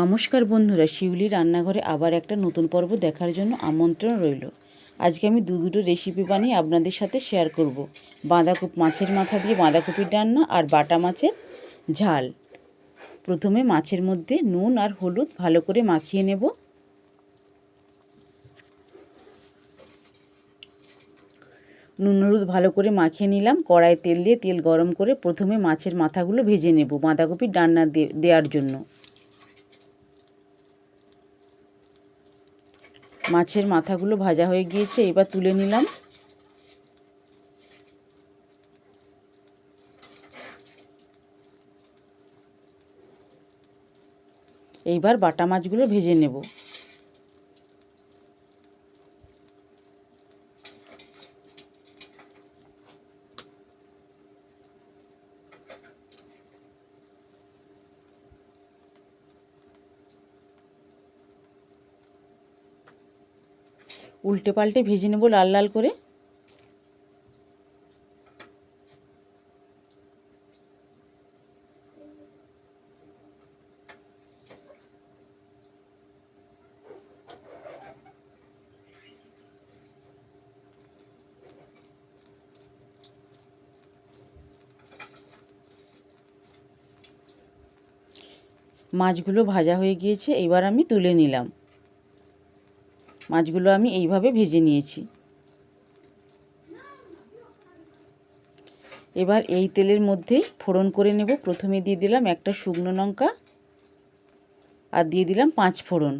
নমস্কার বন্ধুরা, শিউলি রান্নাঘরে আবার একটা নতুন পর্ব দেখার জন্য আমন্ত্রণ রইল। আজকে আমি দু দুটো রেসিপি বানিয়ে আপনাদের সাথে শেয়ার করব। বাঁধাকপি, মাছের মাথা দিয়ে বাঁধাকপির রান্না আর বাটা মাছের ঝাল। প্রথমে মাছের মধ্যে নুন আর হলুদ ভালো করে মাখিয়ে নেব। নুন হলুদ ভালো করে মাখিয়ে নিলাম। কড়াই তেল দিয়ে তেল গরম করে প্রথমে মাছের মাথাগুলো ভেজে নেব বাঁধাকপির ডান্না দেওয়ার জন্য। মাছের মাথাগুলো ভাজা হয়ে গিয়েছে এবার তুলে নিলাম। এইবার বাটা মাছগুলো ভেজে নেব। উল্টে পাল্টে ভেজে নেব লাল লাল করে। মাছগুলো ভাজা হয়ে গিয়েছে, এবার আমি তুলে নিলাম। মাছগুলো আমি এইভাবে ভেজে নিয়েছি। এবার এই তেলের মধ্যেই ফোড়ন করে নেব। প্রথমে দিয়ে দিলাম একটা শুকনো লঙ্কা আর দিয়ে দিলাম পাঁচ ফোড়ন।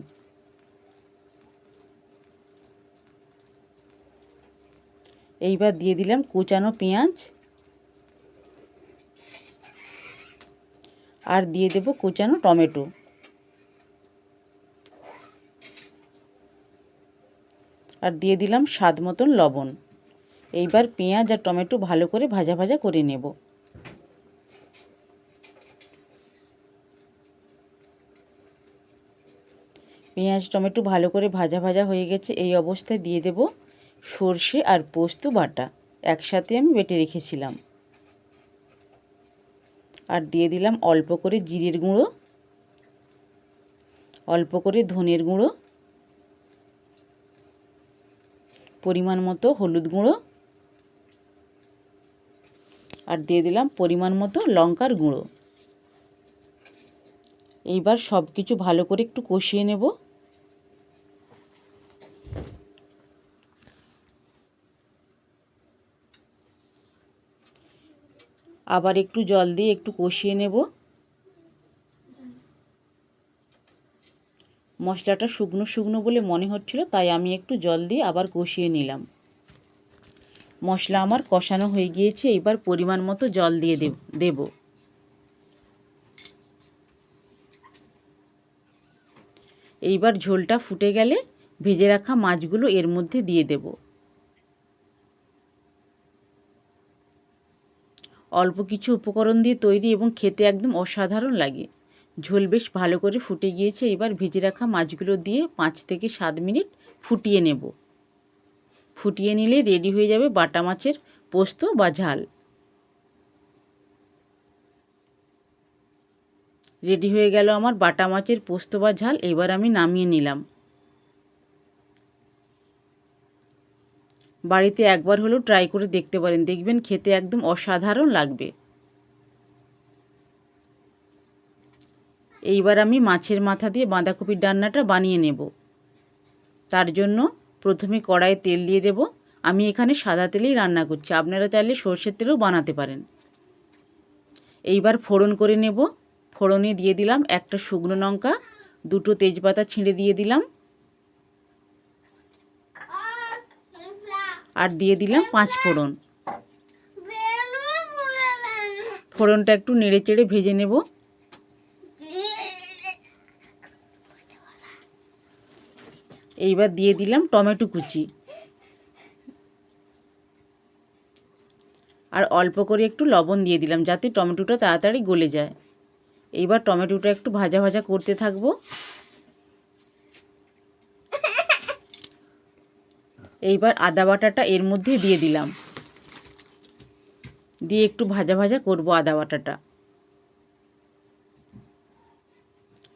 এইবার দিয়ে দিলাম কুচানো পেঁয়াজ। আর দিয়ে দেব কুচানো টমেটো। আর দিয়ে দিলাম স্বাদ মতন লবণ। এইবার পেঁয়াজ আর টমেটো ভালো করে ভাজা ভাজা করে নেব। পেঁয়াজ, টমেটো ভালো করে ভাজা ভাজা হয়ে গেছে, এই অবস্থায় দিয়ে দেব সর্ষে আর পোস্ত বাটা, একসাথে আমি বেটে রেখেছিলাম। আর দিয়ে দিলাম অল্প করে জিরের গুঁড়ো, অল্প করে ধনের গুঁড়ো পরিমাণ মতো হলুদ গুঁড়ো আর দিয়ে দিলাম পরিমাণ মতো লঙ্কার গুঁড়ো। এইবার সব কিছু ভালো করে একটু কষিয়ে নেব। আবার একটু জল দিয়ে একটু কষিয়ে নেব। মশলাটা শুকনো শুকনো বলে মনে হচ্ছিল, তাই আমি একটু জল দিয়ে আবার কষিয়ে নিলাম। মশলা আমার কষানো হয়ে গিয়েছে, এবার পরিমাণ মতো জল দিয়ে দেব এইবার ঝোলটা ফুটে গেলে ভেজে রাখা মাছগুলো এর মধ্যে দিয়ে দেব। অল্প কিছু উপকরণ দিয়ে তৈরি এবং খেতে একদম অসাধারণ লাগে। ঝোল বেশ ভালো করে ফুটে গিয়েছে, এবার ভেজে রাখা মাছগুলো দিয়ে পাঁচ থেকে সাত মিনিট ফুটিয়ে নেব। ফুটিয়ে নিলে রেডি হয়ে যাবে বাটা মাছের পোস্ত বা ঝাল। রেডি হয়ে গেল আমার বাটা মাছের পোস্ত বা ঝাল, এবার আমি নামিয়ে নিলাম। বাড়িতে একবার হলেও ট্রাই করে দেখতে পারেন, দেখবেন খেতে একদম অসাধারণ লাগবে। এইবার আমি মাছের মাথা দিয়ে বাঁধাকপির ডান্নাটা বানিয়ে নেব। তার জন্য প্রথমে কড়াইয়ে তেল দিয়ে দেব। আমি এখানে সাদা তেলেই রান্না করছি। আপনারা চাইলে সর্ষের তেলেও বানাতে পারেন। এইবার ফোড়ন করে নেব। ফোড়নে দিয়ে দিলাম একটা শুকনো লঙ্কা, দুটো তেজপাতা ছিঁড়ে দিয়ে দিলাম। আর দিয়ে দিলাম পাঁচ ফোড়ন। ফোড়নটা একটু নেড়ে চেড়ে ভেজে নেব। এইবার দিয়ে দিলাম টমেটো কুচি। আর অল্প করে একটু লবণ দিয়ে দিলাম যাতে টমেটোটা তাড়াতাড়ি গলে যায়। এইবার টমেটোটা একটু ভাজা ভাজা করতে থাকব। এইবার আদা বাটাটা এর মধ্যে দিয়ে দিলাম। দিয়ে একটু ভাজা ভাজা করব আদা বাটাটা।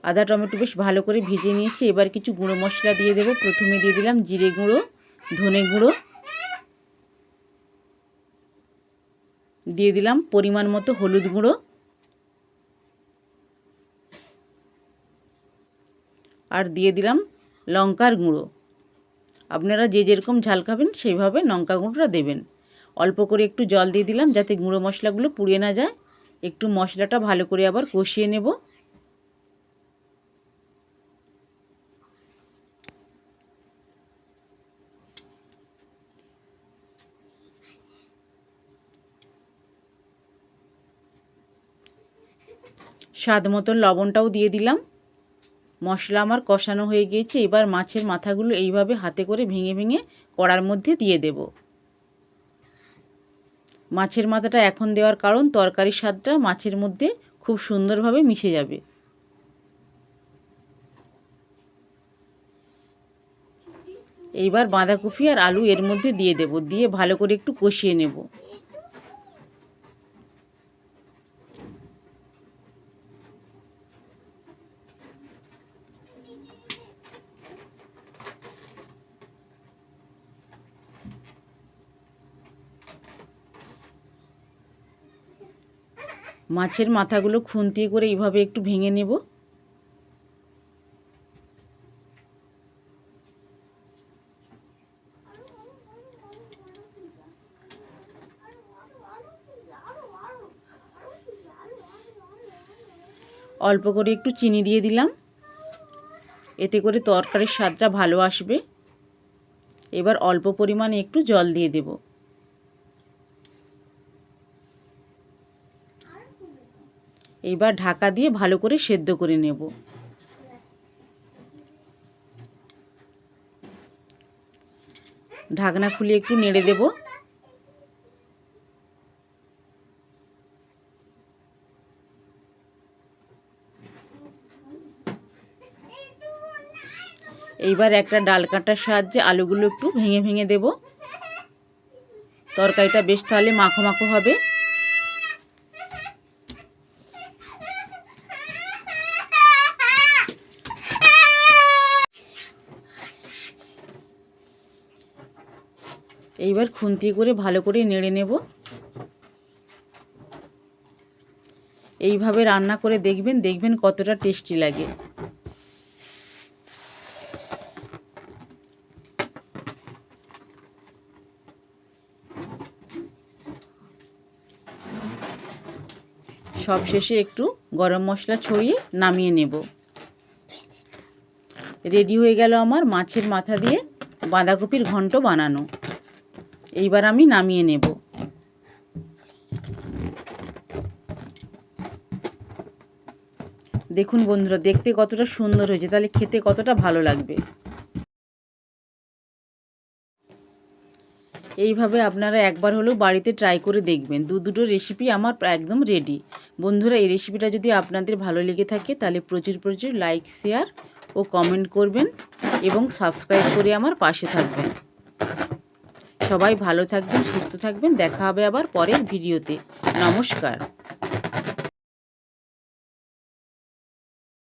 আদা টমেটো বেশ ভালো করে ভেজে নিয়েছি। এবার কিছু গুঁড়ো মশলা দিয়ে দেবো। প্রথমে দিয়ে দিলাম জিরে গুঁড়ো, ধনে গুঁড়ো। দিয়ে দিলাম পরিমাণ মতো হলুদ গুঁড়ো। আর দিয়ে দিলাম লঙ্কার গুঁড়ো। আপনারা যে যেরকম ঝাল খাবেন সেইভাবে লঙ্কা গুঁড়োটা দেবেন। অল্প করে একটু জল দিয়ে দিলাম যাতে গুঁড়ো মশলাগুলো পুড়িয়ে না যায়। একটু মশলাটা ভালো করে আবার কষিয়ে নেব। স্বাদ মতন লবণটাও দিয়ে দিলাম। মশলা আমার কষানো হয়ে গিয়েছে, এবার মাছের মাথাগুলো এইভাবে হাতে করে ভেঙে ভেঙে কড়ার মধ্যে দিয়ে দেব। মাছের মাথাটা এখন দেওয়ার কারণ তরকারির স্বাদটা মাছের মধ্যে খুব সুন্দরভাবে মিশে যাবে। এইবার বাঁধাকপি আর আলু এর মধ্যে দিয়ে দেব, দিয়ে ভালো করে একটু কষিয়ে নেব। মাছের মাথাগুলো খুন্তি করে এইভাবে একটু ভেঙে নেব। অল্প করে একটু চিনি দিয়ে দিলাম। এতে করে তরকারির স্বাদটা ভালো আসবে। এবার অল্প পরিমাণে একটু জল দিয়ে দেব। এইবার ঢাকা দিয়ে ভালো করে সেদ্ধ করে নেব। ঢাকনা খুলে একটু নেড়ে দেব। এইবার একটা ডাল কাটার সাহায্যে আলুগুলো একটু ভেঙে ভেঙে দেব। তরকারিটা বেশ তাহলে মাখো মাখো হবে। এইবার খুন্তি করে ভালো করে নেড়ে নেব। এইভাবে রান্না করে দেখবেন দেখবেন কতটা টেস্টি লাগে। সব শেষে একটু গরম মশলা ছড়িয়ে নামিয়ে নেব। রেডি হয়ে গেল আমার মাছের মাথা দিয়ে বাঁধাকপির ঘন্ট বানানো। এইবার আমি নামিয়ে নেব। দেখুন বন্ধুরা, দেখতে কতটা সুন্দর হয়েছে, তাহলে খেতে কতটা ভালো লাগবে। এইভাবে আপনারা একবার হলেও বাড়িতে ট্রাই করে দেখবেন। দু দুটো রেসিপি আমার একদম রেডি বন্ধুরা, এই রেসিপিটা যদি আপনাদের ভালো লেগে থাকে, তাহলে প্রচুর প্রচুর লাইক শেয়ার ও কমেন্ট করবেন এবং সাবস্ক্রাইব করে আমার পাশে থাকবেন। সবাই ভালো থাকবেন সুস্থ থাকবেন। দেখা হবে আবার পরের ভিডিওতে। নমস্কার।